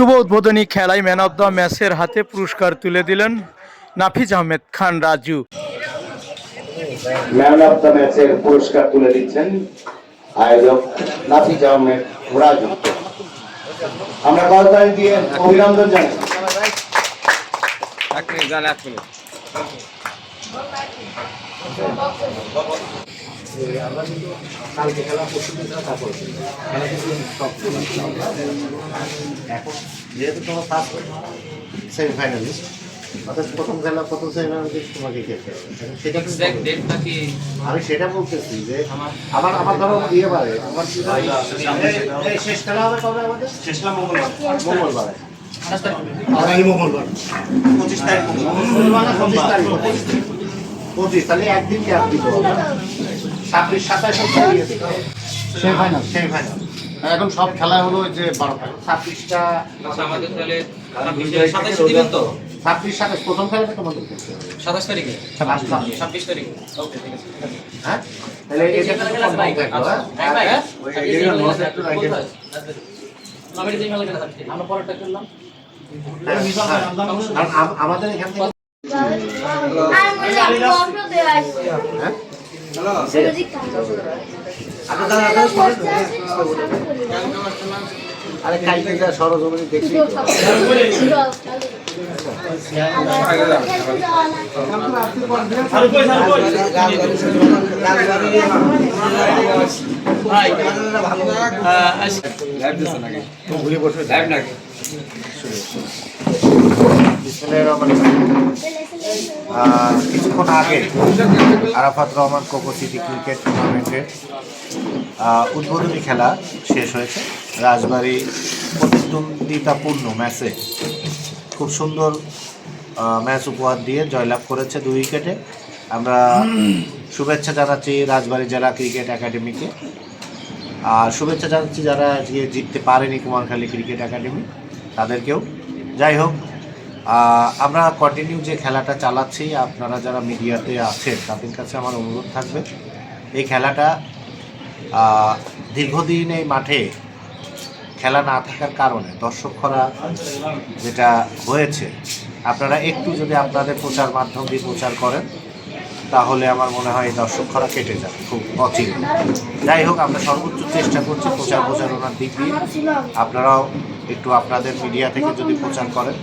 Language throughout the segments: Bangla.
শুভ উদ্বোধনী খেলায় ম্যান অব দ্য ম্যাচের হাতে পুরস্কার তুলে দিলেন Nafiz Ahmed Khan Raju. Man of the ম্যাচের পুরস্কার তুলে দিচ্ছেন আয়োজক নাফিজ আহমেদ রাজু। আমরা করতালি দিয়ে অভিনন্দন জানাই। এক মিনিট এক মিনিট এখন যেহেতু তোমার ফার্স্ট সেমিফাইনালিস্ট অর্থাৎ প্রথম খেলা প্রথম সেমিফাইনালিস্ট তোমাকে খেলতে হবে সেটা আমি সেটা বলতেছি যে আমার আমার ধরো ইয়ে বারে আমার কি শেষ খেলা হবে কবে আমাদের? শেষ খেলা মঙ্গলবার। মঙ্গলবারে। আগামী মঙ্গলবার। পঁচিশ তারিখ। পঁচিশ তারিখ? পঁচিশ তাহলে একদিন গ্যাপ দিব? ছাব্বিশ সাতাশ সেমিফাইনাল সেমিফাইনাল এখন সব খেলা হলো যে বারোটা ছাব্বিশটা আচ্ছা আমাদের তাহলে সাতাশ দিবেন তো? ছাব্বিশ সাতাশ প্রথম খেলাটা তোমাদের সাতাশ তারিখে? ছাব্বিশ ছাব্বিশ তারিখে। ওকে ঠিক আছে। হ্যাঁ? তাহলে এটা থাকল, হ্যাঁ? আমরা পরেরটা করলাম হ্যাঁ, হ্যাঁ। আমাদের এখান থেকে হ্যাঁ? আরে কালকে যা সরজমিনি দেখছি। ঘুরে বসে কিছুক্ষণ আগে আরাফাত রহমান কোকো সিটি ক্রিকেট টুর্নামেন্টের উদ্বোধনী খেলা শেষ হয়েছে। রাজবাড়ী প্রতিদ্বন্দ্বিতাপূর্ণ ম্যাচে খুব সুন্দর ম্যাচ উপহার দিয়ে জয়লাভ করেছে দুই উইকেটে। আমরা শুভেচ্ছা জানাচ্ছি রাজবাড়ী জেলা ক্রিকেট একাডেমিকে। আর শুভেচ্ছা জানাচ্ছি যারা আজকে জিততে পারেনি কুমারখালী ক্রিকেট একাডেমি, তাদেরকেও। যাই হোক আমরা কন্টিনিউ যে খেলাটা চালাচ্ছি, আপনারা যারা মিডিয়াতে আছেন, তাদের কাছে আমার অনুরোধ থাকবে, এই খেলাটা দীর্ঘদিন এই মাঠে খেলা না থাকার কারণে দর্শক খরা যেটা হয়েছে, আপনারা একটু যদি আপনাদের প্রচার মাধ্যম দিয়ে প্রচার করেন, তাহলে আমার মনে হয় দর্শক খরা কেটে যাবে, খুব অচিরে যাই হোক, আমরা সর্বোচ্চ চেষ্টা করছি প্রচার প্রচারণার দিক দিয়ে। আপনারাও একটু আপনাদের মিডিয়া থেকে যদি প্রচার করেন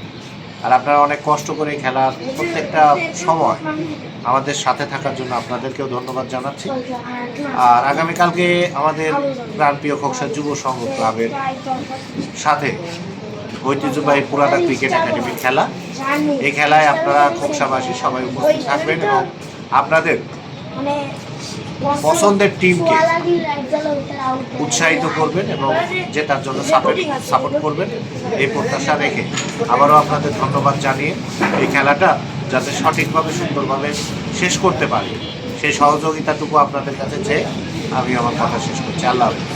আর আপনারা অনেক কষ্ট করে খেলার প্রত্যেকটা সময় আমাদের সাথে থাকার জন্য আপনাদেরকেও ধন্যবাদ জানাচ্ছি। আর আগামীকালকে আমাদের প্রাণপ্রিয় খোকসা যুব সংঘ ক্লাবের সাথে ঐতিহ্যবাহী পুরানা ক্রিকেট একাডেমির খেলা। এই খেলায় আপনারা খোকসাবাসী সবাই উপস্থিত থাকবেন এবং আপনাদের পছন্দের টিমকে উৎসাহিত করবেন এবং জেতার জন্য সাপোর্ট সাপোর্ট করবেন এই প্রত্যাশা রেখে আবারও আপনাদের ধন্যবাদ জানিয়ে এই খেলাটা যাতে সঠিকভাবে সুন্দরভাবে শেষ করতে পারি। সেই সহযোগিতাটুকু আপনাদের কাছে চেয়ে আমি আমার কথা শেষ করছি। আল্লাহ হাফেজ।